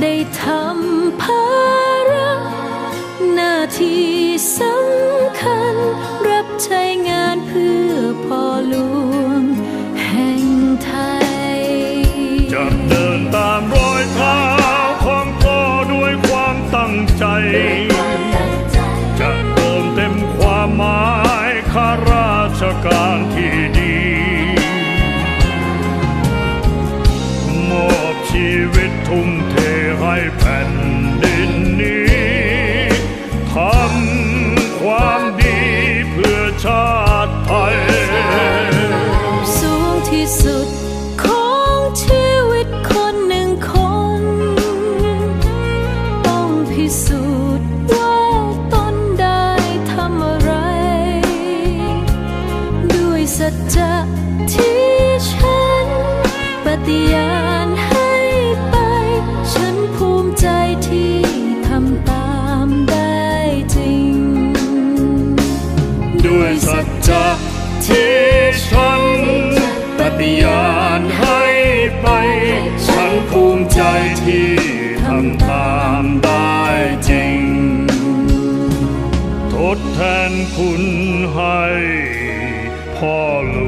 ได้ทำภาระหน้าที่สำคัญ รับใช้งานเพื่อพ่อหลวง พิสูจว่าตนได้ทำอะไร ด้วยสัจจะที่ฉันปฏิญา ดแทนคุณให้พ่อหล